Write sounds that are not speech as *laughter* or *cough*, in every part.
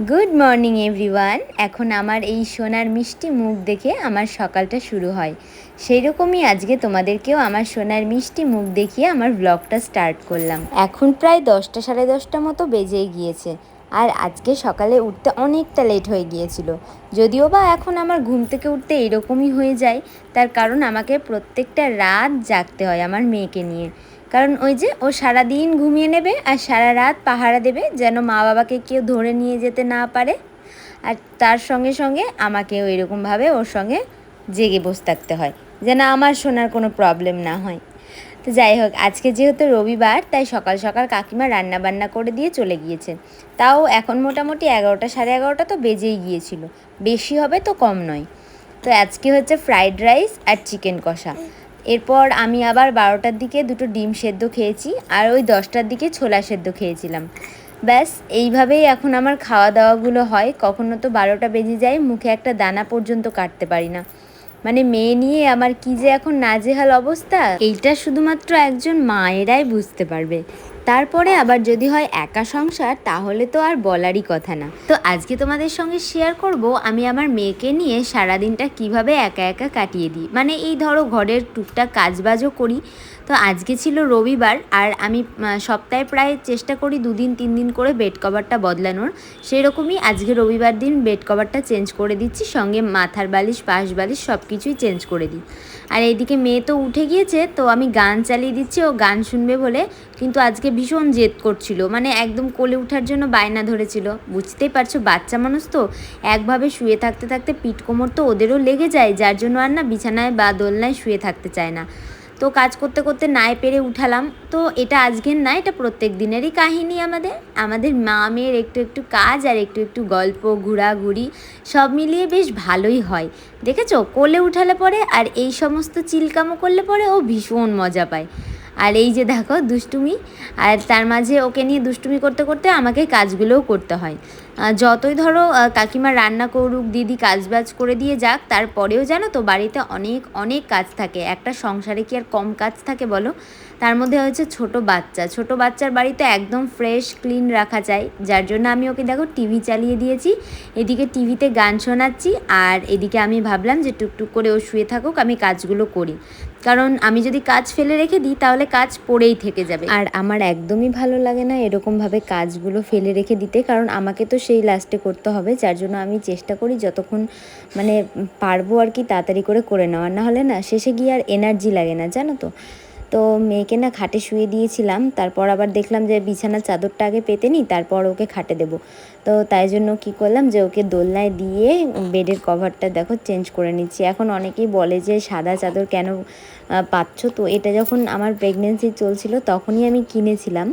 Good morning everyone এখন আমার এই সোনার মিষ্টি মুখ দেখে আমার সকালটা শুরু হয়। সেই রকমই আজকে তোমাদেরকেও আমার সোনার মিষ্টি মুখ দেখিয়ে আমার ব্লগটা স্টার্ট করলাম। এখন প্রায় দশটা সাড়ে দশটা মতো বেজেই গিয়েছে। আর আজকে সকালে উঠতে অনেকটা লেট হয়ে গিয়েছিল। যদিও বা এখন আমার ঘুম থেকে উঠতে এরকমই হয়ে যায়, তার কারণ আমাকে প্রত্যেকটা রাত জাগতে হয় আমার মেয়েকে নিয়ে। কারণ ওই যে ও সারা দিন ঘুমিয়ে নেবে আর সারা রাত পাহারা দেবে যেন মা বাবাকে কেউ ধরে নিয়ে যেতে না পারে। আর তার সঙ্গে সঙ্গে আমাকেও এরকমভাবে ওর সঙ্গে জেগে বসে থাকতে হয়, যেন আমার শোনার কোনো প্রবলেম না হয়। তো যাই হোক, আজকে যেহেতু রবিবার, তাই সকাল সকাল কাকিমা রান্না বান্না করে দিয়ে চলে গিয়েছে। তাও এখন মোটামুটি এগারোটা, সাড়ে এগারোটা তো বেজেই গিয়েছিল। বেশি হবে তো কম নয়। তো আজকে হচ্ছে ফ্রাইড রাইস আর চিকেন কষা। এরপর আমি আবার বারোটার দিকে দুটো ডিম সেদ্ধ খেয়েছি আর ওই দশটার দিকে ছোলা সেদ্ধ খেয়েছিলাম। ব্যাস, এইভাবেই এখন আমার খাওয়া দাওয়াগুলো হয়। কখনো তো বারোটা বেজে যায়, মুখে একটা দানা পর্যন্ত কাটতে পারি না। মানে মেয়ে নিয়ে আমার কি যে এখন নাজেহাল অবস্থা? এইটা শুধুমাত্র একজন মায়েরাই বুঝতে পারবে। তারপরে আবার যদি হয় একা সংসার, তাহলে তো আর বলারই কথা না। তো আজকে তোমাদের সঙ্গে শেয়ার করব, আমি আমার মেয়েকে নিয়ে সারাদিনটা কীভাবে একা একা কাটিয়ে দিই। মানে এই ধরো ঘরের টুকটাক কাজবাজও করি তো আজকে ছিল রবিবার আর আমি সপ্তাহে প্রায় চেষ্টা করি দুদিন তিন দিন করে বেড কভারটা বদলানোর। সেই রকমই আজকে রবিবার দিন বেড কভারটা চেঞ্জ করে দিচ্ছি, সঙ্গে মাথার বালিশ, পাশ বালিশ সব কিছুই চেঞ্জ করে দিই। আর এইদিকে মেয়ে তো উঠে গিয়েছে, তো আমি গান চালিয়ে দিচ্ছি, ও গান শুনবে বলে কিন্তু আজকে ভীষণ জেদ করছিল। মানে একদম কোলে ওঠার জন্য বায়না ধরেছিল। বুঝতেই পারছ, বাচ্চা মানুষ তো একভাবে শুয়ে থাকতে থাকতে পিঠ কোমর তো ওদেরও লেগে যায়, যার জন্য আর না বিছানায় বা দোলনায় শুয়ে থাকতে চায় না। তো কাজ করতে করতে নাই পেরে উঠালাম। তো এটা আজকের না, এটা প্রত্যেক দিনেরই কাহিনী আমাদের। আমাদের মা মেয়ের একটু একটু কাজ আর একটু একটু গল্প, ঘোরাঘুরি সব মিলিয়ে বেশ ভালোই হয়। দেখেছ? কোলে উঠালে পরে আর এই সমস্ত চিলকামো করলে পরে ও ভীষণ মজা পায়। আর এই যে দেখো দুষ্টুমি, আর তার মাঝে ওকে নিয়ে দুষ্টুমি করতে করতে আমাকে কাজগুলোও করতে হয়। যতই ধরো কাকিমা রান্না করুক, দিদি কাজবাজ করে দিয়ে যাক, তারপরেও জানো তো বাড়িতে অনেক অনেক কাজ থাকে। একটা সংসারে কি আর কম কাজ থাকে বলো? তার মধ্যে হচ্ছে ছোট বাচ্চা। ছোট বাচ্চার বাড়িতে একদম ফ্রেশ ক্লিন রাখা চাই যার জন্য আমি ওকে দেখো টিভি চালিয়ে দিয়েছি। এদিকে টিভিতে গান শোনাচ্ছি আর এদিকে আমি ভাবলাম যে টুকটুক করে ও শুয়ে থাকুক, আমি কাজগুলো করি। কারণ আমি যদি কাজ ফেলে রেখে দিই, তাহলে কাজ পড়েই থেকে যাবে। আর আমার একদমই ভালো লাগে না এরকমভাবে কাজগুলো ফেলে রেখে দিতে। কারণ আমাকে তো সেই লাস্টে করতে হবে, যার জন্য আমি চেষ্টা করি যতক্ষণ মানে পারব আর কি তাড়াতাড়ি করে করে নেওয়ার। না হলে না শেষে গিয়ে আর এনার্জি লাগে না, জানো তো? তো মেয়েকে না খাটে শুয়ে দিয়েছিলাম, তারপর আবার দেখলাম যে বিছানার চাদরটা আগে পেতে নিই, তারপর ওকে খাটে দেবো। তো তাই জন্য কি করলাম যে ওকে দোলনায় দিয়ে বেডের কভারটা দেখো চেঞ্জ করে নিচ্ছি। এখন অনেকেই বলে যে সাদা চাদর কেন পাচ্ছ? তো এটা যখন আমার প্রেগনেন্সি চলছিল তখনই আমি কিনেছিলাম।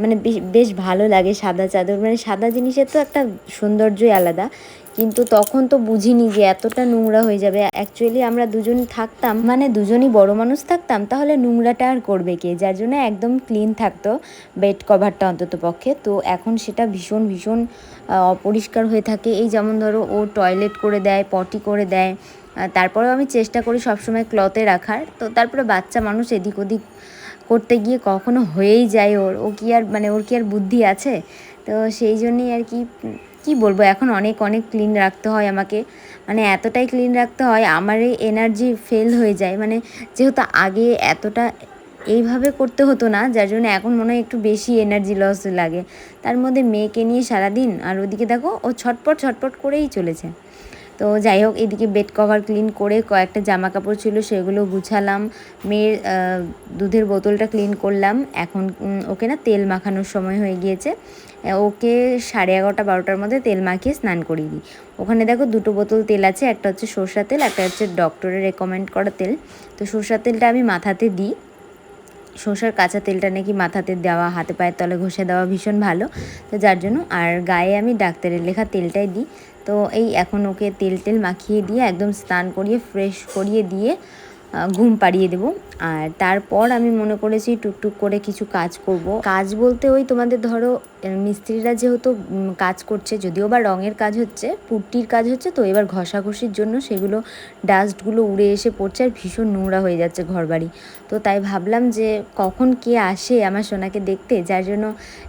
মানে বেশ ভালো লাগে সাদা চাদর। মানে সাদা জিনিসের তো একটা সৌন্দর্যই আলাদা। কিন্তু তখন তো বুঝিনি যে এতটা নোংরা হয়ে যাবে। অ্যাকচুয়ালি আমরা দুজন থাকতাম মানে দুজনই বড় মানুষ থাকতাম, তাহলে নোংরাটা আর করবে কে? যার জন্য একদম ক্লিন থাকতো বেড কভারটা অন্তত পক্ষে। তো এখন সেটা ভীষণ ভীষণ অপরিষ্কার হয়ে থাকে। এই যেমন ধরো ও টয়লেট করে দেয় পটি করে দেয় তারপরেও আমি চেষ্টা করি সবসময় ক্লথে রাখার। তো তারপরে বাচ্চা মানুষ এদিক ওদিক করতে গিয়ে কখনো হয়েই যায় ওর। ও কি আর মানে ওর কি আর বুদ্ধি আছে? তো সেই জন্যেই আর কি কি বলব? এখন অনেক অনেক ক্লিন রাখতে হয় আমাকে। মানে এতটাই ক্লিন রাখতে হয়, আমার এই এনার্জি ফেল হয়ে যায়। মানে যেহেতু আগে এতটা এইভাবে করতে হতো না, যার জন্য এখন মনে হয় একটু বেশি এনার্জি লস লাগে। তার মধ্যে মেয়েকে নিয়ে সারাদিন, আর ওদিকে দেখো, ও ছটপট ছটপট করেই চলেছে। তো যাই হোক, এদিকে বেড কভার ক্লিন করে কয়েকটা জামা কাপড় ছিল, সেগুলো গুছালাম। মেয়ের দুধের বোতলটা ক্লিন করলাম। এখন ওকে না তেল মাখানোর সময় হয়ে গিয়েছে। ওকে সাড়ে এগারোটা, বারোটার মধ্যে তেল মাখিয়ে স্নান করিয়ে দিই। ওখানে দেখো দুটো বোতল তেল আছে, একটা হচ্ছে সর্ষা তেল, একটা হচ্ছে ডক্টরের রেকমেন্ড করা তেল। তো সর্ষার তেলটা আমি মাথাতে দিই। সর্ষার কাঁচা তেলটা নাকি মাথাতে দেওয়া, হাতে পায়ের তলে ঘষে দেওয়া ভীষণ ভালো। তো যার জন্য, আর গায়ে আমি ডাক্তারের লেখা তেলটাই দিই। তো এই এখন ওকে তেল টেল মাখিয়ে দিয়ে একদম স্নান করিয়ে ফ্রেশ করিয়ে দিয়ে ঘুম পাড়িয়ে দেবো। আর তারপর আমি মনে করেছি টুকটুক করে কিছু কাজ করব। কাজ বলতে ওই তোমাদের ধরো মিস্ত্রিরা যেহেতু কাজ করছে, যদিও বা রঙের কাজ হচ্ছে, পুট্টির কাজ হচ্ছে, তো এবার ঘষাঘষির জন্য সেগুলো ডাস্টগুলো উড়ে এসে পড়ছে আর ভীষণ নোংরা হয়ে যাচ্ছে ঘরবাড়ি। তো তাই ভাবলাম যে কখন কে আসে আমার সোনাকে দেখতে, যার জন্য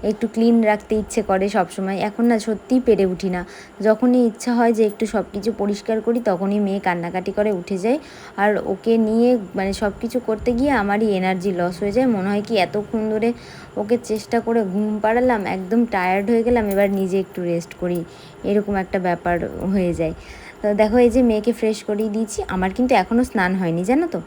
একটু ক্লিন রাখতে ইচ্ছে করে সবসময়। এখন না সত্যিই পেরে উঠি না। যখনই ইচ্ছা হয় যে একটু সব কিছু পরিষ্কার করি, তখনই মেয়ে কান্নাকাটি করে, উঠে যায় আর ওকে নিয়ে মানে সব কিছু করতে গিয়ে আমারই এনার্জি লস হয়ে যায়। মনে হয় কি এতক্ষণ ধরে ওকে চেষ্টা করে ঘুম পাড়ালাম, একদম টায়ার্ড হয়ে গেলাম, এবার নিজে একটু রেস্ট করি। এরকম একটা ব্যাপার হয়ে যায়। তো দেখো এই যে মেয়েকে ফ্রেশ করিয়ে দিয়েছি, আমার কিন্তু এখনও স্নান হয়নি, জানো তো?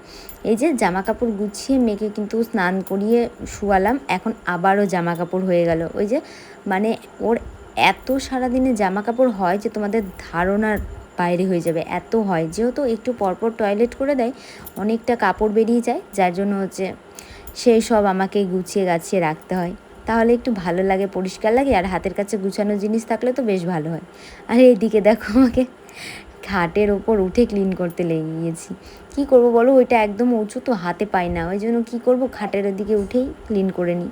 এই যে জামা কাপড় গুছিয়ে মেয়েকে কিন্তু স্নান করিয়ে শুয়ালাম, এখন আবারও জামা কাপড় হয়ে গেল। ওই যে মানে ওর এত সারাদিনে জামা কাপড় হয় যে তোমাদের ধারণার বাইরে হয়ে যাবে। এত হয়। যেহেতু একটু পরপর টয়লেট করে দেয়, অনেকটা কাপড় বেরিয়ে যায়, যার জন্য হচ্ছে সেই সব আমাকে গুছিয়ে গাছিয়ে রাখতে হয়। তাহলে একটু ভালো লাগে, পরিষ্কার লাগে, আর হাতের কাছে গুছানো জিনিস থাকলে তো বেশ ভালো হয়। আর এইদিকে দেখো আমাকে খাটের ওপর উঠে ক্লিন করতে লেগে গিয়েছি কী করব বলো? ওইটা একদম উঁচু তো হাতে পাই না। ওই জন্য কী করব? খাটের ওদিকে উঠেই ক্লিন করে নিই।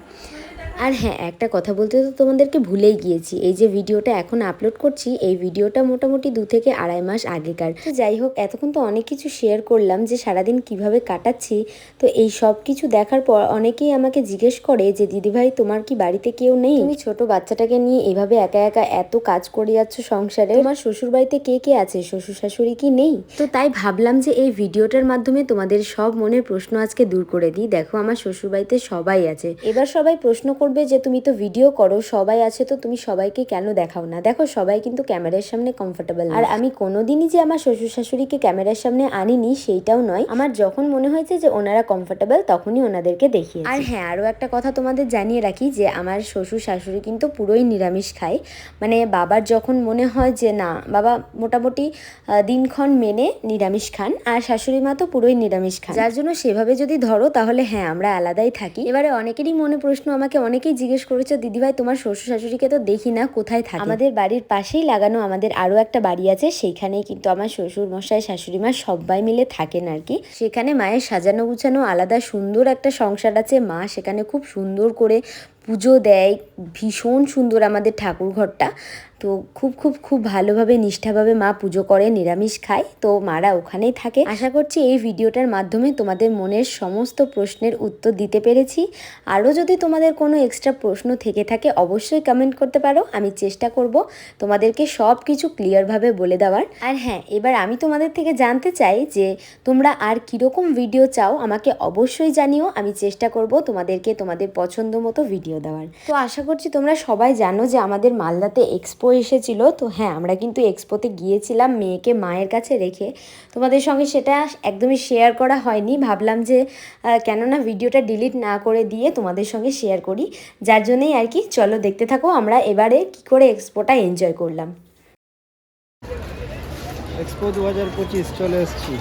আর হ্যাঁ একটা কথা বলতে তো তোমাদেরকে ভুলেই গিয়েছি। এই যে ভিডিওটা এখন আপলোড করছি, এই ভিডিওটা মোটামুটি দু থেকে আড়াই মাস আগেকার। যাই হোক, এতক্ষণ তো অনেক কিছু শেয়ার করলাম যে সারাদিন কীভাবে কাটাচ্ছি। তো এই সব কিছু দেখার পর অনেকেই আমাকে জিজ্ঞেস করে যে, দিদিভাই, তোমার কি বাড়িতে কেউ নেই? তুমি ছোট বাচ্চাটাকে নিয়ে এভাবে একা একা এত কাজ করে যাচ্ছ সংসারে? তোমার শ্বশুর বাড়িতে কে কে আছে? শ্বশুর শাশুড়ি কি নেই? তো তাই ভাবলাম যে এই ভিডিওটার মাধ্যমে তোমাদের সব মনের প্রশ্ন আজকে দূর করে দিই। দেখো, আমার শ্বশুর বাড়িতে সবাই আছে। এবার সবাই প্রশ্ন করবে যে তুমি তো ভিডিও করো সবাই আছে তো তুমি সবাইকে কেন দেখাও না? দেখো সবাই কিন্তু ক্যামেরার সামনে কমফোর্টেবল আর আমি কোনোদিনই যে আমার শ্বশুর শাশুড়িকে ক্যামেরার সামনে আনিনি সেইটাও নয়। আমার যখন মনে হয়েছে যে ওনারা কমফোর্টেবল তখনই ওনাদেরকে দেখি আর হ্যাঁ আরও একটা কথা তোমাদের জানিয়ে রাখি যে আমার শ্বশুর শাশুড়ি কিন্তু পুরোই নিরামিষ খায়। মানে বাবার যখন মনে হয় যে না বাবা মোটামুটি দিনক্ষণ মেনে নিরামিষ খান আর শাশুড়ি মা তো পুরোই নিরামিষ খান। যার জন্য সেভাবে যদি ধরো তাহলে হ্যাঁ আমরা আলাদাই থাকি। এবারে অনেকেরই মনে প্রশ্ন আমাকে অনেকেই জিজ্ঞেস করেছ, দিদিভাই, তোমার শ্বশুর শাশুড়িকে তো দেখি না, কোথায় থাকে? আমাদের বাড়ির পাশেই লাগানো আমাদের আরও একটা বাড়ি আছে, সেইখানেই কিন্তু আমার শ্বশুর মশাই শাশুড়ি মা সবাই মিলে থাকেন আর কি। সেখানে মায়ের সাজানো গুছানো আলাদা সুন্দর একটা সংসার আছে। মা সেখানে খুব সুন্দর করে পুজো দেয়, ভীষণ সুন্দর আমাদের ঠাকুর ঘরটা। তো খুব খুব খুব ভালোভাবে, নিষ্ঠাভাবে মা পুজো করে, নিরামিষ খায়। তো মারা ওখানেই থাকে। আশা করছি এই ভিডিওটার মাধ্যমে তোমাদের মনের সমস্ত প্রশ্নের উত্তর দিতে পেরেছি। আরও যদি তোমাদের কোনো এক্সট্রা প্রশ্ন থেকে থাকে, অবশ্যই কমেন্ট করতে পারো। আমি চেষ্টা করব তোমাদেরকে সব কিছু ক্লিয়ারভাবে বলে দেওয়ার। আর হ্যাঁ এবার আমি তোমাদের থেকে জানতে চাই যে, তোমরা আর কীরকম ভিডিও চাও? আমাকে অবশ্যই জানিও। আমি চেষ্টা করব তোমাদেরকে তোমাদের পছন্দ মতো ভিডিও দেওয়ার। তো আশা করছি তোমরা সবাই জানো যে আমাদের মালদাতে এক্সপো এসেছিল। তো হ্যাঁ আমরা কিন্তু এক্সপোতে গিয়েছিলাম মেয়েকে মায়ের কাছে রেখে। তোমাদের সঙ্গে সেটা একদমই শেয়ার করা হয়নি। ভাবলাম যে কেননা ভিডিওটা ডিলিট না করে দিয়ে তোমাদের সঙ্গে শেয়ার করি। যার জন্যই আর কি, চলো দেখতে থাকো আমরা এবারে কি করে এক্সপোটা এনজয় করলাম। এক্সপো দু হাজার পঁচিশ চলে এসেছি।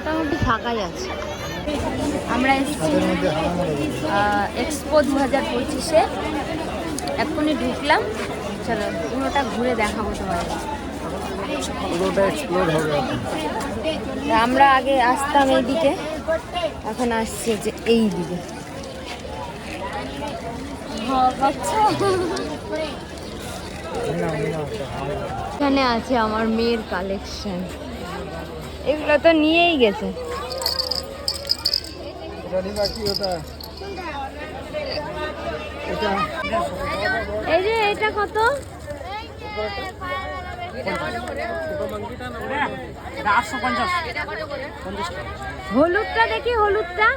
মোটামুটি ফাঁকাই আছে। আমরা এসেছি। এক্সপো দু হাজার পঁচিশে। এক্ষুনি ঢুকলাম। চলো পুরোটা ঘুরে দেখাবো তোমার পুরোটা এক্সপ্লোর হবে আমরা আগে আসতাম এইদিকে এখন আসছে যে এই দিকে এখানে আছে আমার মেয়ের কালেকশন এগুলো তো নিয়েই গেছে। এই যে, এটা কত? হলুদটা দেখি, হলুদটা।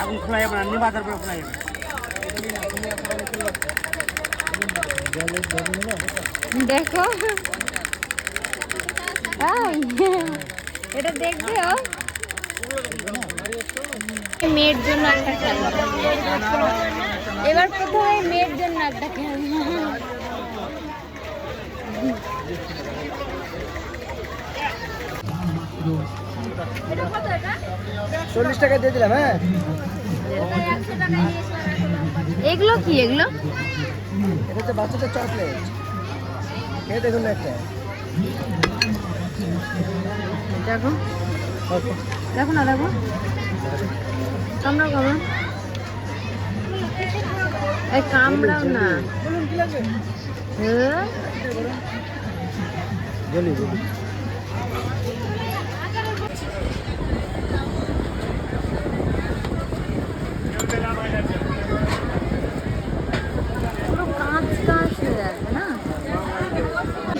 এখন খোলা যাবে না বাজার করে খোলা যাবে দেখো। এই, *laughs* এটা দেখবে ও। মেয়ের জন্য একটা খেলনা এবার প্রথমে মেয়ের জন্য একটা খেলনা চল্লিশ টাকা দিয়ে দিলাম হ্যাঁ? এগুলো কি এগুলো? এটা হচ্ছে বাচ্চাদের চকলেট খেয়ে দেখুন একটা। দেখো। দেখো না দেখো। কামড়াও কামড়াও। এই কামড়াও না? বলি বলি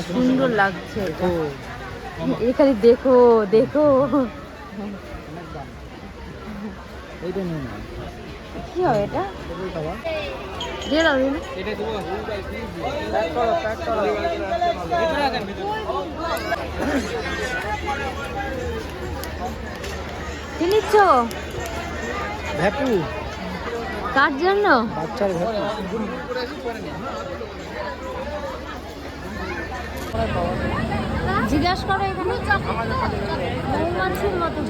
সুন্দর লাগছে এখানে দেখো দেখো। কি হয় এটা? নিচ্ছ? কার জন্য? বাচ্চার জিজ্ঞাসা করো এখানে। মৌমাছির মতো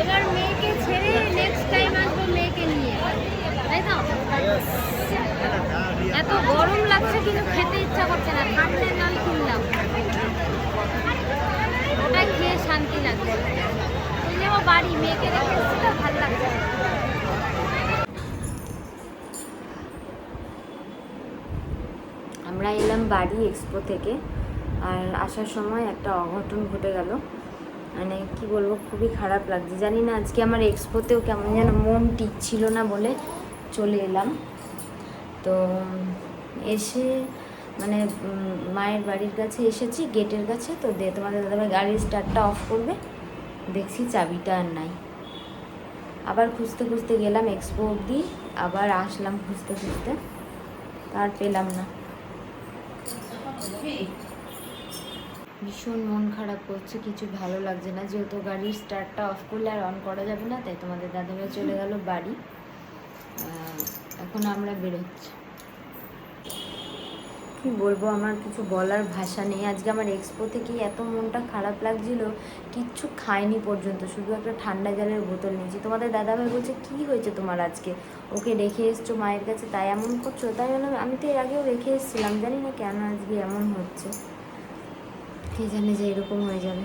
এবার মেয়েকে ছেড়ে নেক্সট টাইম আসব মেয়েকে নিয়ে। তাই তো? এত গরম লাগছে কিন্তু খেতে ইচ্ছা করছে না। ঠান্ডা জল কিনলাম। ওটা খেয়ে শান্তি লাগছে। বাড়ি, মেয়েকে রেখে ভালো লাগছে। এলাম বাড়ি এক্সপো থেকে। আর আসার সময় একটা অঘটন ঘটে গেল। মানে কি বলব, খুবই খারাপ লাগছে। জানি না আজকে আমার এক্সপোতেও কেমন যেন মন টিকছিল না বলে চলে এলাম। তো এসে মানে মায়ের বাড়ির কাছে এসেছি, গেটের কাছে। তো দে, তোমাদের দাদাভাই গাড়ির স্টার্টটা অফ করবে। দেখছি চাবিটা আর নাই। আবার খুঁজতে খুঁজতে গেলাম এক্সপো অবধি। আবার আসলাম খুঁজতে খুঁজতে। আর পেলাম না। ভীষণ মন খারাপ করছে, কিছু ভালো লাগছে না। যেহেতু গাড়ির স্টার্টটা অফ করলে আর অন করা যাবে না, তাই তোমাদের দাদাভাই চলে গেল বাড়ি। এখন আমরা বেরোচ্ছি। কি বলব, আমার কিছু বলার ভাষা নেই। আজকে আমার এক্সপো থেকে এত মনটা খারাপ লাগছিল, কিচ্ছু খাইনি পর্যন্ত, শুধু একটা ঠান্ডা জলের বোতল নিয়েছি। তোমাদের দাদাভাই বলছে, কি হয়েছে তোমার আজকে? ওকে রেখে এসছো মায়ের কাছে, তাই এমন করছ? তাই বললাম আমি তো এর আগেও রেখে এসেছিলাম, জানি না কেন আজকে এমন হচ্ছে। কে জানে যে এরকম হয়ে যাবে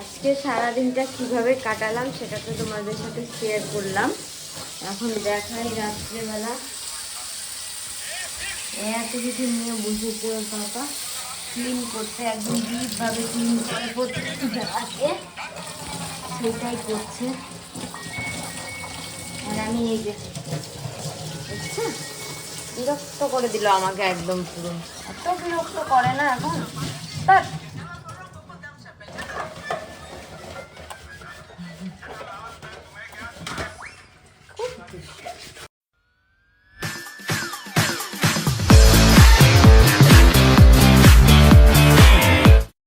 আজকে সারাদিনটা কীভাবে কাটালাম সেটা তো তোমাদের সাথে শেয়ার করলাম। এখন দেখাই রাত্রেবেলা। এত কিছু নিয়ে বসেছে ওর পাপা ক্লিন করতে, একদম ডিপভাবে ক্লিন করে আছে সেটাই করছে। আর আমি এই যে, বুঝছ? বিরক্ত করে দিল আমাকে একদম পুরো। এত বিরক্ত করে না এখন? তা